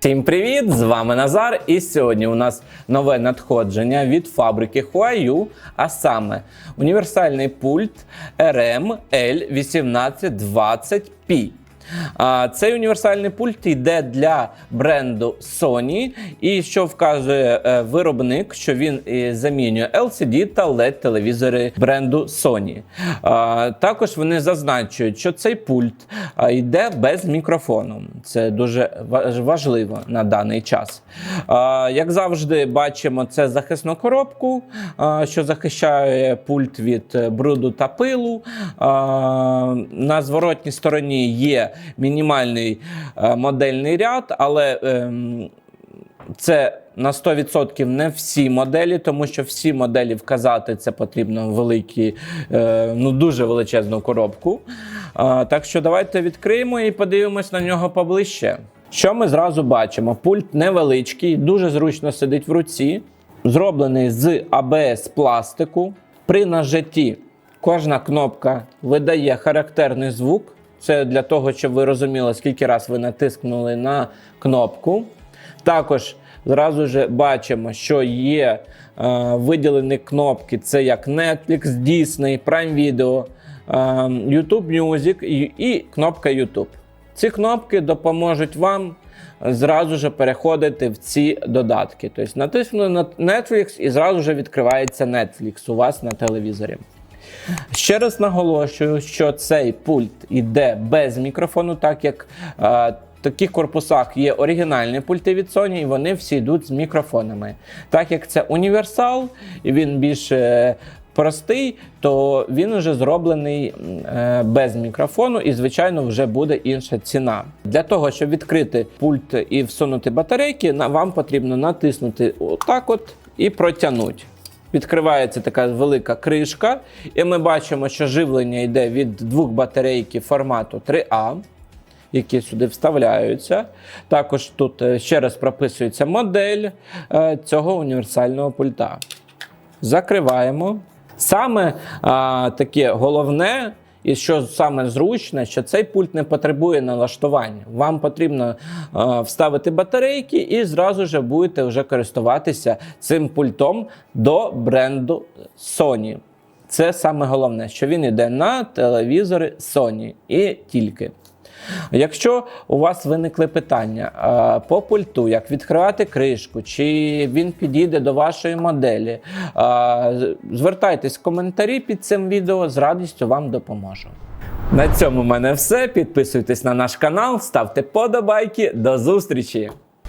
Всім привіт! З вами Назар. І сьогодні у нас нове надходження від фабрики Huayu, а саме універсальний пульт RM L1820P. Цей універсальний пульт йде для бренду Sony, і що вказує е, виробник, що він замінює LCD та LED телевізори бренду Sony. Також вони зазначують, що цей пульт йде без мікрофону. Це дуже важливо на даний час. Як завжди, бачимо це захисну коробку, що захищає пульт від е, бруду та пилу. На зворотній стороні є мінімальний е, модельний ряд, але ем, це на 100% не всі моделі, тому що всі моделі вказати це потрібно великі, е, ну дуже величезну коробку. Так що давайте відкриємо і подивимось на нього поближче. Що ми зразу бачимо? Пульт невеличкий, дуже зручно сидить в руці, зроблений з АБС пластику. При нажатті кожна кнопка видає характерний звук. Це для того, щоб ви розуміли, скільки раз ви натискнули на кнопку. Також зразу ж бачимо, що є е, виділені кнопки: це як Netflix, Disney, Prime Video, е, YouTube Music і, і кнопка YouTube. Ці кнопки допоможуть вам зразу ж переходити в ці додатки. Тобто натиснули на Netflix і зразу ж відкривається Netflix у вас на телевізорі. Ще раз наголошую, що цей пульт йде без мікрофону, так як е, в таких корпусах є оригінальні пульти від Sony, і вони всі йдуть з мікрофонами. Так як це універсал, і він більш е, простий, то він вже зроблений е, без мікрофону, і, звичайно, вже буде інша ціна. Для того, щоб відкрити пульт і всунути батарейки, вам потрібно натиснути отак от і протягнути. Відкривається така велика кришка, і ми бачимо, що живлення йде від двох батарейки формату 3А, які сюди вставляються. Також тут е, ще раз прописується модель е, цього універсального пульта. Закриваємо. Саме а, таке головне, і що саме зручне, що цей пульт не потребує налаштування. Вам потрібно е, вставити батарейки і зразу ж будете вже користуватися цим пультом до бренду Sony. Це саме головне, що він йде на телевізори Sony і тільки. Якщо у вас виникли питання по пульту, як відкривати кришку, чи він підійде до вашої моделі, звертайтесь в коментарі під цим відео, з радістю вам допоможу. На цьому в мене все. Підписуйтесь на наш канал, ставте подобайки. До зустрічі!